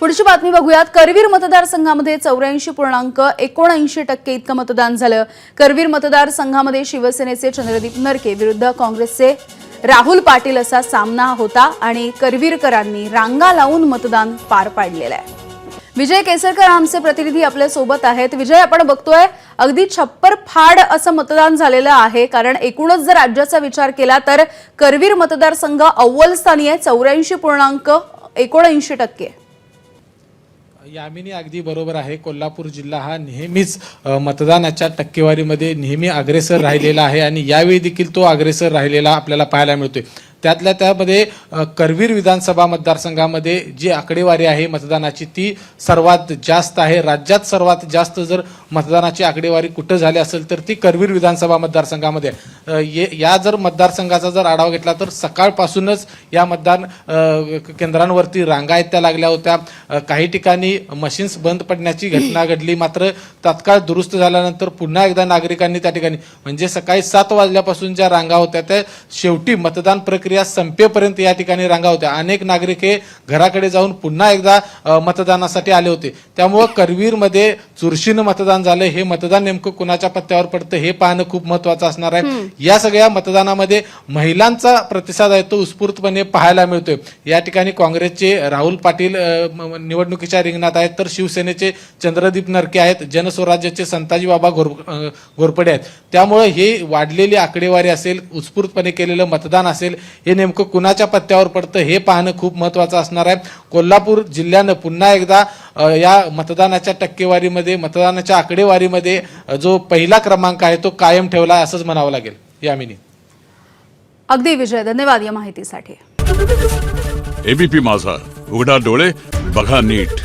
पुढची बातमी बघूयात. करवीर मतदारसंघामध्ये चौऱ्याऐंशी पूर्णांक एकोणऐंशी टक्के इतकं मतदान झालं. करवीर मतदारसंघामध्ये शिवसेनेचे चंद्रदीप नरके विरुद्ध काँग्रेसचे राहुल पाटील असा सामना होता आणि करवीरकरांनी रांगा लावून मतदान पार पाडलेलं आहे. विजय केसरकर आमचे प्रतिनिधी आपल्यासोबत आहेत. विजय आपण बघतोय अगदी छप्पर फाड असं मतदान झालेलं आहे. कारण एकूणच जर राज्याचा विचार केला तर करवीर मतदारसंघ अव्वल स्थानी आहे. चौऱ्याऐंशी पूर्णांक एकोणऐंशी टक्के. यामिनी अगदी बरोबर आहे. कोल्हापूर जिल्हा हा नेहमीच मतदानाच्या टक्केवारीमध्ये नेहमी अग्रेसर राहिलेला आहे आणि यावेळी देखील तो अग्रेसर राहिलेला आपल्याला पाहायला मिळतोय. त्यातल्या त्यामध्ये करवीर विधानसभा मतदारसंघामध्ये जी आकडेवारी आहे मतदानाची ती सर्वात जास्त आहे. राज्यात सर्वात जास्त जर मतदानाची आकडेवारी कुठं झाली असेल तर ती करवीर विधानसभा मतदारसंघामध्ये ये- या जर मतदारसंघाचा जर आढावा घेतला तर सकाळपासूनच या मतदान केंद्रांवरती रांगा आहेत त्या लागल्या होत्या. काही ठिकाणी मशीन्स बंद पडण्याची घटना घडली. मात्र तात्काळ दुरुस्त झाल्यानंतर पुन्हा एकदा नागरिकांनी त्या ठिकाणी म्हणजे सकाळी सात वाजल्यापासून ज्या रांगा होत्या त्या शेवटी मतदान प्रक्रिया संपेपर्यंत या ठिकाणी रांगा होत्या. अनेक नागरिक हे घराकडे जाऊन पुन्हा एकदा मतदानासाठी आले होते. त्यामुळं करवीरमध्ये चुरशीनं मतदान झालं हे मतदान नेमकं कुणाच्या पत्त्यावर पडतं हे पाहणं खूप महत्वाचं असणार आहे. या सगळ्या मतदानामध्ये महिलांचा प्रतिसाद आहे तो उत्स्फूर्तपणे पाहायला मिळतोय. या ठिकाणी काँग्रेसचे राहुल पाटील निवडणुकीच्या रिंगणात आहेत तर शिवसेनेचे चंद्रदीप नरके आहेत जनस्वराज्याचे संताजी बाबा घोर घोरपडे आहेत. त्यामुळे हे वाढलेली आकडेवारी असेल उत्स्फूर्तपणे केलेलं मतदान असेल हे नेमकं कुणाच्या पत्त्यावर पडतं हे पाहणं खूप महत्वाचं असणार आहे. कोल्हापूर जिल्ह्यानं पुन्हा एकदा या मतदानाच्या टक्केवारीमध्ये मतदानाच्या आकडेवारीमध्ये जो पहिला क्रमांक आहे तो कायम ठेवला असंच म्हणावं लागेल. यामिनी अगदी विजय धन्यवाद या माहितीसाठी. एबीपी माझा. उघडा डोळे बघा नीट.